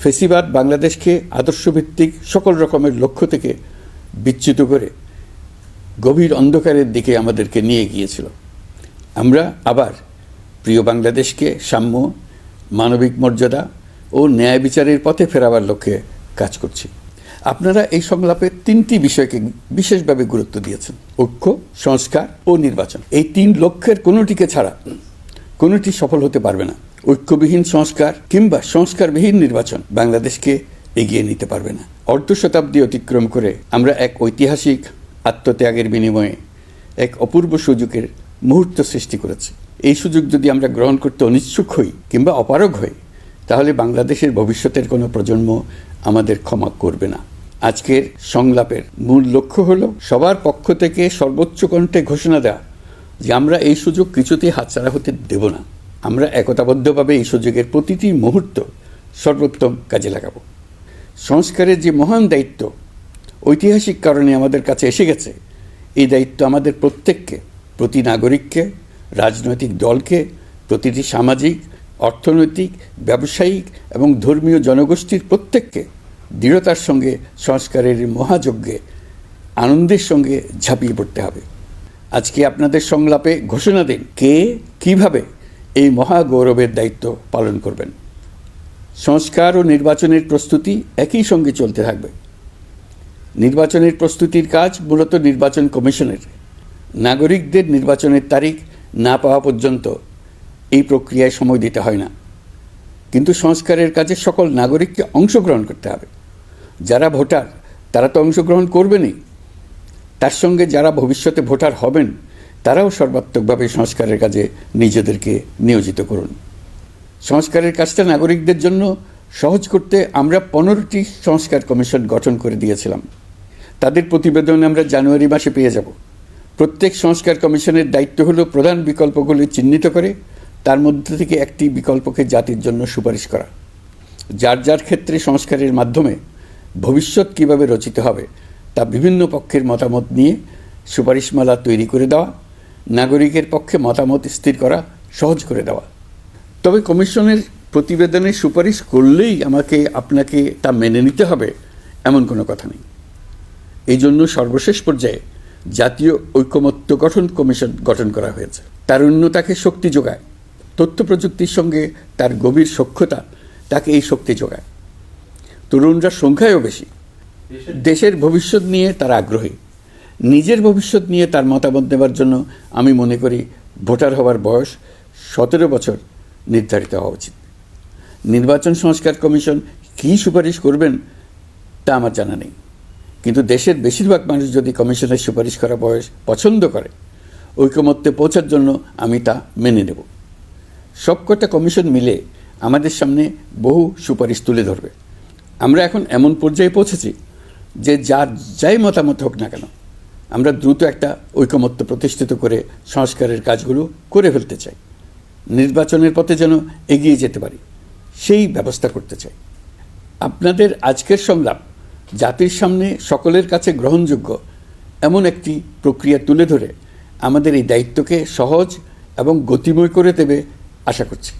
ফেসিবাদ বাংলাদেশকে আদর্শভিত্তিক সকল রকমের লক্ষ্য থেকে বিচ্যুত করে গভীর অন্ধকারের দিকে আমাদেরকে নিয়ে গিয়েছিল। আমরা আবার প্রিয় বাংলাদেশকে সাম্য, মানবিক মর্যাদা ও ন্যায় বিচারের পথে ফেরাবার লক্ষ্যে কাজ করছি। আপনারা এই সংলাপে তিনটি বিষয়কে বিশেষভাবে গুরুত্ব দিয়েছেন। ঐক্য, সংস্কার ও নির্বাচন। এই তিন লক্ষ্যের কোনোটিকে ছাড়া কোনোটি সফল হতে পারবে না। ঐক্যবিহীন সংস্কার কিংবা সংস্কারবিহীন নির্বাচন বাংলাদেশকে এগিয়ে নিতে পারবে না। অর্ধ শতাব্দী অতিক্রম করে আমরা এক ঐতিহাসিক আত্মত্যাগের বিনিময়ে এক অপূর্ব সুযোগের মুহূর্ত সৃষ্টি করেছি। এই সুযোগ যদি আমরা গ্রহণ করতে অনিচ্ছুক হই কিংবা অপারগ হই, তাহলে বাংলাদেশের ভবিষ্যতের কোনো প্রজন্ম আমাদের ক্ষমা করবে না। আজকের সংলাপের মূল লক্ষ্য হলো সবার পক্ষ থেকে সর্বোচ্চ কণ্ঠে ঘোষণা দেওয়া যে আমরা এই সুযোগ কিছুতেই হাতছাড়া হতে দেব না। আমরা একতাবদ্ধভাবে এই সুযোগের প্রতিটি মুহূর্ত সর্বোত্তম কাজে লাগাব। সংস্কারের যে মহান দায়িত্ব, ঐতিহাসিক কারণে আমাদের কাছে এসে গেছে, এই দায়িত্ব আমাদের প্রত্যেককে, প্রতি নাগরিককে, রাজনৈতিক দলকে, প্রতিটি সামাজিক, অর্থনৈতিক, ব্যবসায়িক এবং ধর্মীয় জনগোষ্ঠীর প্রত্যেককে দৃঢ়তার সঙ্গে সংস্কারের মহাযজ্ঞে, আনন্দের সঙ্গে ঝাঁপিয়ে পড়তে হবে। আজকে আপনাদের সংলাপে ঘোষণা দিন, কে, কীভাবে এই মহাগৌরবের দায়িত্ব পালন করবেন। সংস্কার ও নির্বাচনের প্রস্তুতি একই সঙ্গে চলতে থাকবে। নির্বাচনের প্রস্তুতির কাজ মূলত নির্বাচন কমিশনের। নাগরিকদের নির্বাচনের তারিখ না পাওয়া পর্যন্ত এই প্রক্রিয়ায় সময় দিতে হয় না। কিন্তু সংস্কারের কাজে সকল নাগরিককে অংশগ্রহণ করতে হবে। যারা ভোটার, তারা তো অংশগ্রহণ করবেনই। তার সঙ্গে যারা ভবিষ্যতে ভোটার হবেন তারাও সর্বাত্মকভাবে সংস্কারের কাজে নিজেদেরকে নিয়োজিত করুন। সংস্কারের কাজটা নাগরিকদের জন্য সহজ করতে আমরা পনেরোটি সংস্কার কমিশন গঠন করে দিয়েছিলাম। তাদের প্রতিবেদন আমরা জানুয়ারি মাসে পেয়ে যাব। প্রত্যেক সংস্কার কমিশনের দায়িত্ব হলো প্রধান বিকল্পগুলি চিহ্নিত করে, তার মধ্যে থেকে একটি বিকল্পকে জাতির জন্য সুপারিশ করা। যার যার ক্ষেত্রে সংস্কারের মাধ্যমে ভবিষ্যৎ কীভাবে রচিত হবে, তা বিভিন্ন পক্ষের মতামত নিয়ে সুপারিশমালা তৈরি করে দেওয়া নাগরিকের পক্ষে মতামত স্থির করা সহজ করে দেওয়া। তবে কমিশনের প্রতিবেদনের সুপারিশ করলেই আমাকে, আপনাকে তা মেনে নিতে হবে, এমন কোনো কথা নেই। এই জন্য সর্বশেষ পর্যায়ে জাতীয় ঐকমত্য গঠন কমিশন গঠন করা হয়েছে। তারুণ্যতাকে শক্তি যোগায়। তথ্য প্রযুক্তির সঙ্গে তার গভীর সক্ষতা তাকে এই শক্তি যোগায়। তরুণরা সংখ্যায়ও বেশি। দেশের ভবিষ্যৎ নিয়ে তারা আগ্রহী। নিজের ভবিষ্যৎ নিয়ে তার মতামত দেওয়ার জন্য আমি মনে করি ভোটার হওয়ার বয়স সতেরো বছর নির্ধারিত হওয়া উচিত। নির্বাচন সংস্কার কমিশন কী সুপারিশ করবেন তা আমার জানা নেই। কিন্তু দেশের বেশিরভাগ মানুষ যদি কমিশনের সুপারিশ করা বয়স পছন্দ করে, ঐকমত্যে পৌঁছার জন্য আমি তা মেনে নেব। সবকটা কমিশন মিলে আমাদের সামনে বহু সুপারিশ তুলে ধরবে। আমরা এখন এমন পর্যায়ে পৌঁছেছি যে যার যাই মতামত হোক না কেন আমরা দ্রুত একটা ঐকমত্য প্রতিষ্ঠিত করে সংস্কারের কাজগুলো করে ফেলতে চাই। নির্বাচনের পথে যেন এগিয়ে যেতে পারি, সেই ব্যবস্থা করতে চাই। আপনাদের আজকের সংলাপ জাতির সামনে সকলের কাছে গ্রহণযোগ্য এমন একটি প্রক্রিয়া তুলে ধরে আমাদের এই দায়িত্বকে সহজ এবং গতিময় করে দেবে আশা করছি।